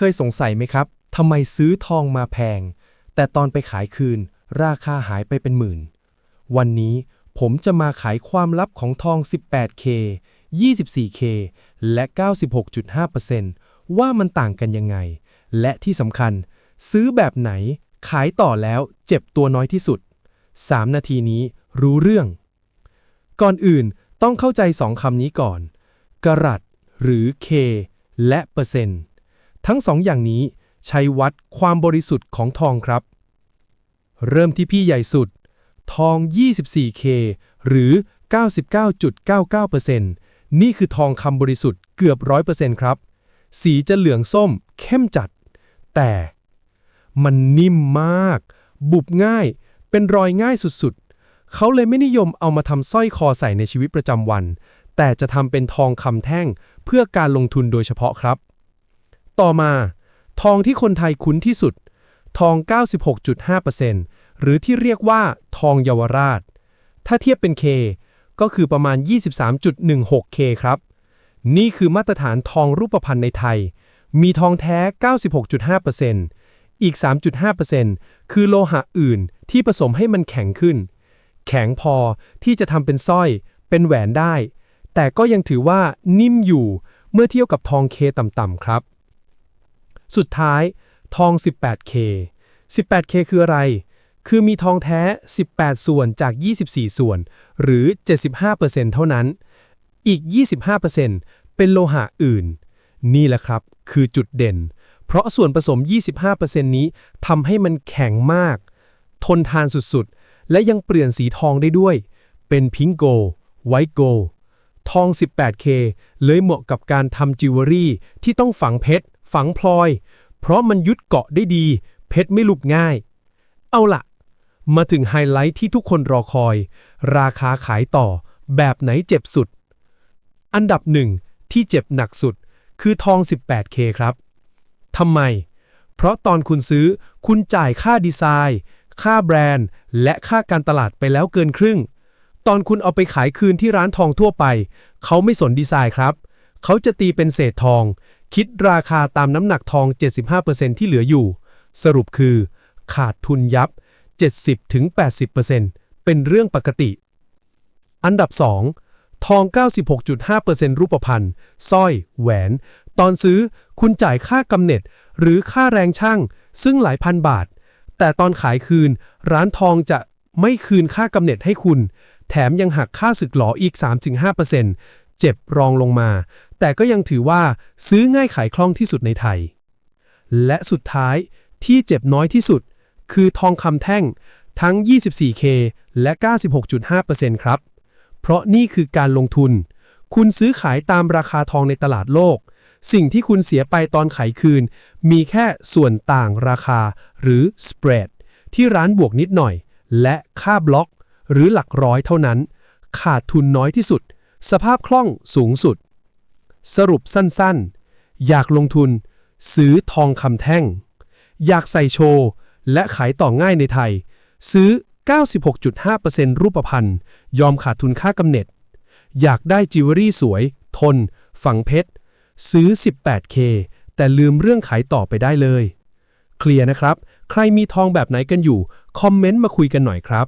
เคยสงสัยไหมครับทำไมซื้อทองมาแพง แต่ตอนไปขายคืน ราคาหายไปเป็นหมื่น วันนี้ผมจะมาขายความลับของทอง 18K 24K และ 96.5%ว่ามันต่างกันยังไง และที่สำคัญ ซื้อแบบไหน ขายต่อแล้วเจ็บตัวน้อยที่สุด 3 นาทีนี้รู้เรื่อง ก่อนอื่นต้องเข้าใจสองคำนี้ก่อนกรัตหรือ K และเปอร์เซ็นต์ ทั้งสองอย่างนี้ใช้วัดความบริสุทธิ์ของทองครับ เริ่มที่พี่ใหญ่สุด ทอง 24K หรือ 99.99%นี่คือทองคำบริสุทธิ์เกือบ 100%ครับ สีจะเหลืองส้ม เข้มจัด แต่มันนิ่มมาก บุบง่าย เป็นรอยง่ายสุดๆ เขาเลยไม่นิยมเอามาทำสร้อยคอใส่ในชีวิตประจำวัน แต่จะทำเป็นทองคำแท่งเพื่อการลงทุนโดยเฉพาะครับ ต่อมา ทองที่คนไทยคุ้นที่สุด ทอง 96.5%หรือที่เรียกว่า ทองเยาวราช ถ้าเทียบเป็น K ก็คือประมาณ 23.16K ครับ นี่คือมาตรฐานทองรูปพรรณในไทย มีทองแท้ 96.5%อีก 3.5%คือโลหะอื่นที่ผสมให้มันแข็งขึ้น แข็งพอที่จะทำเป็นสร้อย เป็นแหวนได้ แต่ก็ยังถือว่านิ่มอยู่เมื่อเทียบกับทองเคต่ำๆครับ สุดท้าย ทอง 18K 18K คืออะไร คือมีทองแท้ 18 ส่วนจาก 24 ส่วน หรือ 75%เท่านั้น อีก 25%เป็นโลหะอื่น นี่แหละครับ คือจุดเด่น เพราะส่วนผสม 25%นี้ทำให้มันแข็งมาก ทนทานสุดๆ และยังเปลี่ยนสีทองได้ด้วย เป็นพิงโกไวท์โกทอง 18K เลยเหมาะกับการทำจิวเวลรี่ที่ต้องฝังเพชร ฝังพลอย เพราะมันยึดเกาะได้ดี เพชรไม่หลุดง่าย เอาละมาถึงไฮไลท์ที่ทุกคนรอคอย ราคาขายต่อแบบไหนเจ็บสุด อันดับหนึ่งที่เจ็บหนักสุด คือทอง 18K ครับทำไม เพราะตอนคุณซื้อคุณจ่ายค่าดีไซน์ ค่าแบรนด์ และค่าการตลาดไปแล้วเกินครึ่ง ตอนคุณเอาไปขายคืนที่ร้านทองทั่วไป เขาไม่สนดีไซน์ครับ เขาจะตีเป็นเศษทอง คิดราคาตามน้ำหนักทอง 75%ที่เหลืออยู่ สรุปคือ ขาดทุนยับ 70-80%เป็นเรื่องปกติ อันดับ 2 ทอง 96.5%รูปพรรณสร้อย แหวน ตอนซื้อคุณจ่ายค่ากำเนิดหรือค่าแรงช่าง ซึ่งหลายพันบาท แต่ตอนขายคืน ร้านทองจะไม่คืนค่ากำเนิดให้คุณ แถมยังหักค่าสึกหลออีก 3-5% เจ็บรองลงมา แต่ก็ยังถือว่าซื้อง่ายขายคล่องที่สุดในไทย และสุดท้ายที่เจ็บน้อยที่สุด คือทองคำแท่งทั้ง 24K และ 96.5%ครับ เพราะนี่คือการลงทุน คุณซื้อขายตามราคาทองในตลาดโลก สิ่งที่คุณเสียไปตอนขายคืน มีแค่ส่วนต่างราคาหรือ spread ที่ร้านบวกนิดหน่อย และค่าบล็อก หรือหลักร้อยเท่านั้น ขาดทุนน้อยที่สุด สภาพคล่องสูงสุด สรุปสั้นๆ อยากลงทุน ซื้อทองคำแท่ง อยากใส่โชว์ และขายต่อง่ายในไทย ซื้อ 96.5%รูปพรรณยอมขาดทุนค่ากำเนิดอยากได้จิวเวลรี่สวย ทน ฝังเพชร ซื้อ 18K แต่ลืมเรื่องขายต่อไปได้เลย เคลียร์นะครับ ใครมีทองแบบไหนกันอยู่ คอมเมนต์มาคุยกันหน่อยครับ